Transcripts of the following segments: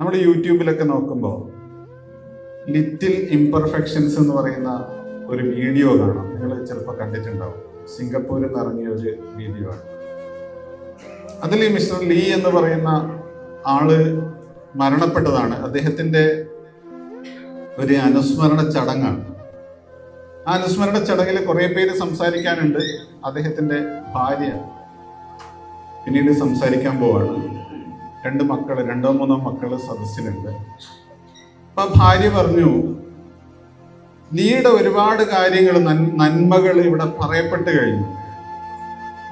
നമ്മൾ യൂട്യൂബിലൊക്കെ നോക്കുമ്പോൾ ലിറ്റിൽ ഇംപെർഫെക്ഷൻസ് എന്ന് പറയുന്ന ഒരു വീഡിയോ കാണാം. നിങ്ങൾ ചിലപ്പോൾ കണ്ടിട്ടുണ്ടാവും. സിംഗപ്പൂരിൽ നിന്ന് ഇറങ്ങിയ ഒരു വീഡിയോ ആണ്. അതിൽ മിസ്റ്റർ ലീ എന്ന് പറയുന്ന ആൾ മരണപ്പെട്ടതാണ്. അദ്ദേഹത്തിന്റെ ഒരു അനുസ്മരണ ചടങ്ങാണ്. ആ അനുസ്മരണ ചടങ്ങിൽ കുറെ പേര് സംസാരിക്കാനുണ്ട്. അദ്ദേഹത്തിന്റെ ഭാര്യ പിന്നീട് സംസാരിക്കാൻ പോവാണ്. രണ്ട് മക്കൾ രണ്ടോ മൂന്നോ മക്കൾ സദസ്സിലുണ്ട്. അപ്പൊ ഭാര്യ പറഞ്ഞു നീയുടെ ഒരുപാട് കാര്യങ്ങൾ നന്മകൾ ഇവിടെ പറയപ്പെട്ട് കഴിഞ്ഞു.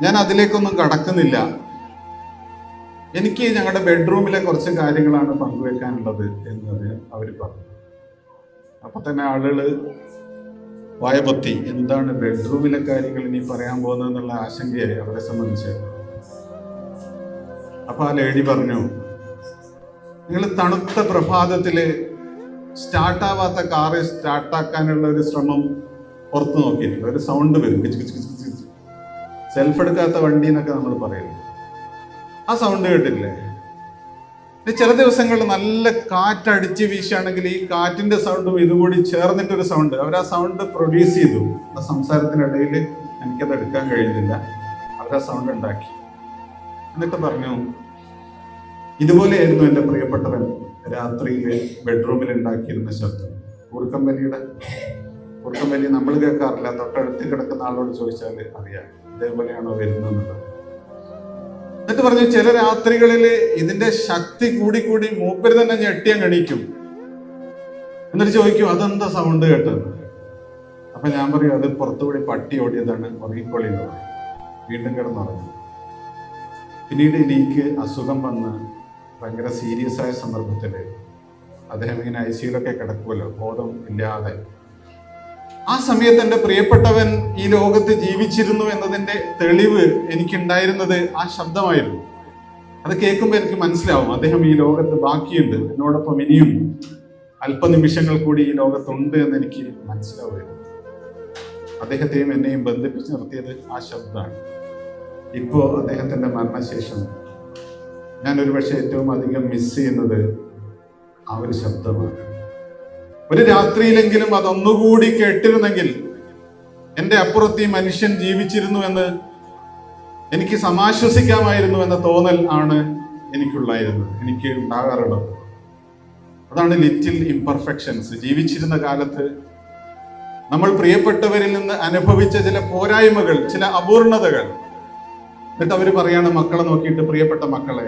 ഞാൻ അതിലേക്കൊന്നും കടക്കുന്നില്ല. എനിക്ക് ഞങ്ങളുടെ ബെഡ്റൂമിലെ കുറച്ച് കാര്യങ്ങളാണ് പങ്കുവെക്കാനുള്ളത് എന്ന് അവർ പറഞ്ഞു. അപ്പൊ തന്നെ ആളുകൾ വായപൊത്തി എന്താണ് ബെഡ്റൂമിലെ കാര്യങ്ങൾ ഇനി പറയാൻ പോകുന്നത് എന്നുള്ള ആശങ്കയായി അവരെ സംബന്ധിച്ച്. അപ്പൊ ആ ലേഡി പറഞ്ഞു നിങ്ങൾ തണുത്ത പ്രഭാതത്തിൽ സ്റ്റാർട്ടാവാത്ത കാറ് സ്റ്റാർട്ടാക്കാനുള്ള ഒരു ശ്രമം പുറത്തു നോക്കിയിട്ടില്ല ഒരു സൗണ്ട് വരും. സെൽഫ് എടുക്കാത്ത വണ്ടി എന്നൊക്കെ നമ്മൾ പറയുന്നു. ആ സൗണ്ട് കേട്ടില്ലേ ചില ദിവസങ്ങളിൽ നല്ല കാറ്റടിച്ച് വീശുകയാണെങ്കിൽ ഈ കാറ്റിന്റെ സൗണ്ടും ഇതുകൂടി ചേർന്നിട്ട് ചേർന്നിട്ടൊരു സൗണ്ട് അവർ ആ സൗണ്ട് പ്രൊഡ്യൂസ് ചെയ്തു. ആ സംസാരത്തിനിടയിൽ എനിക്കത് എടുക്കാൻ കഴിയുന്നില്ല അവർ ആ സൗണ്ട് ഉണ്ടാക്കി. എന്നിട്ട് പറഞ്ഞു ഇതുപോലെയായിരുന്നു എന്റെ പ്രിയപ്പെട്ടവൻ രാത്രിയിലെ ബെഡ്റൂമിൽ ഉണ്ടാക്കിയിരുന്ന ശബ്ദം. കൂർക്കമ്പലിയുടെ കൂർക്കമ്പലി നമ്മൾ കേൾക്കാറില്ല. തൊട്ടടുത്ത് കിടക്കുന്ന ആളോട് ചോദിച്ചാൽ അറിയാം ഇതേപോലെയാണോ വരുന്നത് എന്നിട്ട് പറഞ്ഞു ചില രാത്രികളിൽ ഇതിന്റെ ശക്തി കൂടി കൂടി മൂപ്പര് തന്നെ ഞെട്ടിയാൻ കണിക്കും എന്നിട്ട് ചോദിക്കും അതെന്താ സൗണ്ട് കേട്ടത്? അപ്പൊ ഞാൻ പറയും അത് പുറത്തുകൂടി പട്ടി ഓടിയതാണ് ഉറങ്ങിക്കൊള്ളി എന്ന് പറയും. വീണ്ടും കിടന്നുറങ്ങും. പിന്നീട് എനിക്ക് അസുഖം വന്ന് ഭയങ്കര സീരിയസ് ആയ സന്ദർഭത്തിൽ അദ്ദേഹം ഇങ്ങനെ ഐ സിയിലൊക്കെ കിടക്കുമല്ലോ ബോധം ഇല്ലാതെ. ആ സമയത്ത് എന്റെ പ്രിയപ്പെട്ടവൻ ഈ ലോകത്ത് ജീവിച്ചിരുന്നു എന്നതിന്റെ തെളിവ് എനിക്കുണ്ടായിരുന്നത് ആ ശബ്ദമായിരുന്നു. അത് കേൾക്കുമ്പോൾ എനിക്ക് മനസ്സിലാവും അദ്ദേഹം ഈ ലോകത്ത് ബാക്കിയുണ്ട് എന്നോടൊപ്പം ഇനിയും അല്പനിമിഷങ്ങൾ കൂടി ഈ ലോകത്തുണ്ട് എന്ന് എനിക്ക് മനസ്സിലാവുമായിരുന്നു. അദ്ദേഹത്തെയും എന്നെയും ബന്ധിപ്പിച്ച് നിർത്തിയത് ആ ശബ്ദമാണ്. ഇപ്പോൾ അദ്ദേഹത്തിന്റെ മരണശേഷം ഞാൻ ഒരുപക്ഷെ ഏറ്റവും അധികം മിസ് ചെയ്യുന്നത് ആ ഒരു ശബ്ദമാണ്. ഒരു രാത്രിയിലെങ്കിലും അതൊന്നുകൂടി കേട്ടിരുന്നെങ്കിൽ എന്റെ അപ്പുറത്ത് ഈ മനുഷ്യൻ ജീവിച്ചിരുന്നു എന്ന് എനിക്ക് സമാശ്വസിക്കാമായിരുന്നു എന്ന തോന്നൽ ആണ് എനിക്കുള്ളായിരുന്നത്. എനിക്ക് ഉണ്ടാകാറുള്ളത്. അതാണ് ലിറ്റിൽ ഇംപെർഫെക്ഷൻസ്. ജീവിച്ചിരുന്ന കാലത്ത് നമ്മൾ പ്രിയപ്പെട്ടവരിൽ നിന്ന് അനുഭവിച്ച ചില പോരായ്മകൾ ചില അപൂർണതകൾ. എന്നിട്ട് അവർ പറയാണ് മക്കളെ നോക്കിയിട്ട് പ്രിയപ്പെട്ട മക്കളെ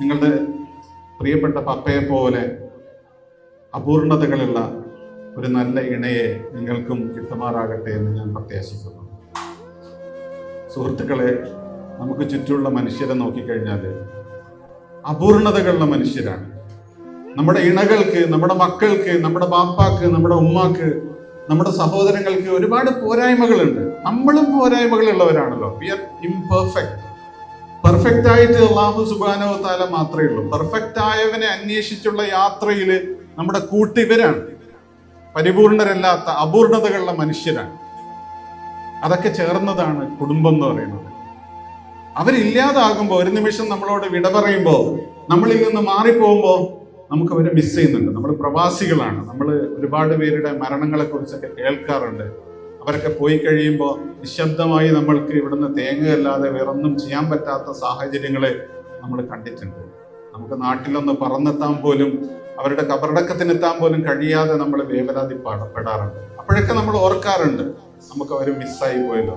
നിങ്ങളുടെ പ്രിയപ്പെട്ട പപ്പയെ പോലെ അപൂർണതകളുള്ള ഒരു നല്ല ഇണയെ നിങ്ങൾക്കും കിട്ടുമാറാകട്ടെ എന്ന് ഞാൻ പ്രത്യാശിക്കുന്നു. സുഹൃത്തുക്കളെ നമുക്ക് ചുറ്റുമുള്ള മനുഷ്യരെ നോക്കിക്കഴിഞ്ഞാൽ അപൂർണതകളുള്ള മനുഷ്യരാണ്. നമ്മുടെ ഇണകൾക്ക് നമ്മുടെ മക്കൾക്ക് നമ്മുടെ ബാപ്പാക്ക് നമ്മുടെ ഉമ്മാക്ക് നമ്മുടെ സഹോദരങ്ങൾക്ക് ഒരുപാട് പോരായ്മകളുണ്ട്. നമ്മളും പോരായ്മകളുള്ളവരാണല്ലോ വി ആർ ഇംപെർഫെക്റ്റ് പെർഫെക്റ്റ് ആയിട്ട് അള്ളാഹു സുബാനോ താല മാത്രമേ ഉള്ളൂ. പെർഫെക്റ്റ് ആയവനെ അന്വേഷിച്ചുള്ള യാത്രയിൽ നമ്മുടെ കൂട്ടിവരാണ് പരിപൂർണരല്ലാത്ത അപൂർണതകളുള്ള മനുഷ്യരാണ്. അതൊക്കെ ചേർന്നതാണ് കുടുംബം എന്ന് പറയുന്നത്. അവരില്ലാതാകുമ്പോൾ ഒരു നിമിഷം നമ്മളോട് വിട പറയുമ്പോൾ നമ്മളിൽ നിന്ന് മാറിപ്പോകുമ്പോൾ നമുക്ക് അവരെ മിസ് ചെയ്യുന്നുണ്ട്. നമ്മൾ പ്രവാസികളാണ്. നമ്മൾ ഒരുപാട് പേരുടെ മരണങ്ങളെ കുറിച്ചൊക്കെ കേൾക്കാറുണ്ട്. അവരൊക്കെ പോയി കഴിയുമ്പോൾ നിശബ്ദമായി നമ്മൾക്ക് ഇവിടുന്ന് തേങ്ങയല്ലാതെ വേറൊന്നും ചെയ്യാൻ പറ്റാത്ത സാഹചര്യങ്ങളെ നമ്മൾ കണ്ടിട്ടുണ്ട്. നമുക്ക് നാട്ടിലൊന്ന് പറന്നെത്താൻ പോലും അവരുടെ കബറടക്കത്തിനെത്താൻ പോലും കഴിയാതെ നമ്മൾ വേവലാതി പാടപ്പെടാറുണ്ട്. അപ്പോഴൊക്കെ നമ്മൾ ഓർക്കാറുണ്ട് നമുക്ക് അവർ മിസ്സായി പോയല്ലോ.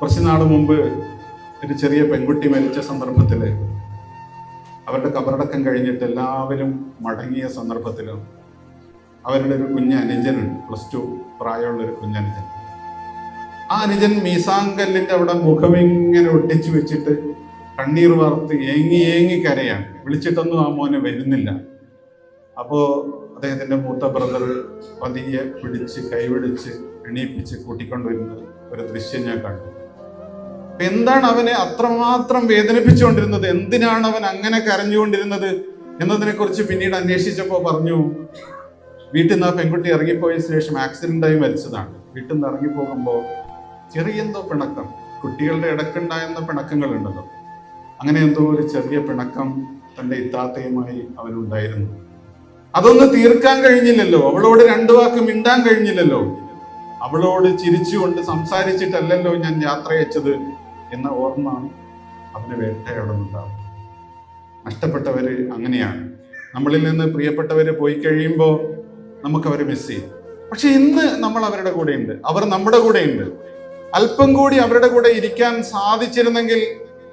കുറച്ച് നാൾ മുമ്പ് ഒരു ചെറിയ പെൺകുട്ടി മരിച്ച സന്ദർഭത്തിൽ അവരുടെ കബറടക്കം കഴിഞ്ഞിട്ട് എല്ലാവരും മടങ്ങിയ സന്ദർഭത്തിൽ അവരുടെ ഒരു കുഞ്ഞ് അനുജനുണ്ട് പ്ലസ് ടു പ്രായമുള്ള ഒരു കുഞ്ഞനുജൻ ആ അനുജൻ മീസാങ്കല്ലിന്റെ അവിടെ മുഖം മുഖമിങ്ങനെ ഒട്ടിച്ചു വെച്ചിട്ട് കണ്ണീർ വാർത്ത് ഏങ്ങി ഏങ്ങി കരയാണ്. വിളിച്ചിട്ടൊന്നും ആ മോനെ വരുന്നില്ല. അപ്പോ അദ്ദേഹത്തിന്റെ മൂത്ത ബ്രദർ പതിയെ പിടിച്ച് കൈപിടിച്ച് എണീപ്പിച്ച് കൂട്ടിക്കൊണ്ടുവരുന്ന ഒരു ദൃശ്യം ഞാൻ കണ്ടു. എന്താണ് അവനെ അത്രമാത്രം വേദനിപ്പിച്ചുകൊണ്ടിരുന്നത്? എന്തിനാണ് അവൻ അങ്ങനെ കരഞ്ഞുകൊണ്ടിരുന്നത്? എന്നതിനെ കുറിച്ച് പിന്നീട് അന്വേഷിച്ചപ്പോൾ പറഞ്ഞു വീട്ടിൽ നിന്ന് ആ പെൺകുട്ടി ഇറങ്ങിപ്പോയ ശേഷം ആക്സിഡന്റ് ആയി മരിച്ചതാണ്. വീട്ടിൽ നിന്ന് ഇറങ്ങിപ്പോകുമ്പോൾ ചെറിയ എന്തോ പിണക്കം കുട്ടികളുടെ ഇടക്കുണ്ടായിരുന്ന പിണക്കങ്ങൾ ഉണ്ടല്ലോ അങ്ങനെ എന്തോ ഒരു ചെറിയ പിണക്കം തന്റെ ഇത്താത്തയുമായി അവനുണ്ടായിരുന്നു. അതൊന്ന് തീർക്കാൻ കഴിഞ്ഞില്ലല്ലോ. അവളോട് രണ്ടു വാക്ക് മിണ്ടാൻ കഴിഞ്ഞില്ലല്ലോ. അവളോട് ചിരിച്ചുകൊണ്ട് സംസാരിച്ചിട്ടല്ലല്ലോ ഞാൻ യാത്ര അയച്ചത്. എന്ന ഓർമ്മ അവന് വേട്ടയാടുന്നുണ്ടാവും നഷ്ടപ്പെട്ടവർ അങ്ങനെയാണ്. നമ്മളിൽ നിന്ന് പ്രിയപ്പെട്ടവർ പോയി കഴിയുമ്പോൾ നമുക്ക് അവരെ മിസ് ചെയ്യും. പക്ഷെ ഇന്ന് നമ്മൾ അവരുടെ കൂടെയുണ്ട്. അവർ നമ്മുടെ കൂടെയുണ്ട്. അല്പം കൂടി അവരുടെ കൂടെ ഇരിക്കാൻ സാധിച്ചിരുന്നെങ്കിൽ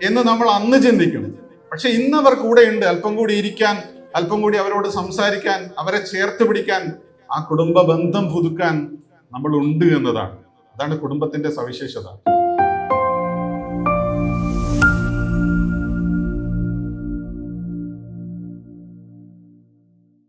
എന്ന് നമ്മൾ അന്ന് ചിന്തിക്കും. പക്ഷെ ഇന്ന് അവർ കൂടെയുണ്ട്. അല്പം കൂടി ഇരിക്കാൻ അല്പം കൂടി അവരോട് സംസാരിക്കാൻ അവരെ ചേർത്ത് പിടിക്കാൻ ആ കുടുംബ ബന്ധം പുതുക്കാൻ നമ്മൾ ഉണ്ട് എന്നതാണ്. അതാണ് കുടുംബത്തിന്റെ സവിശേഷത.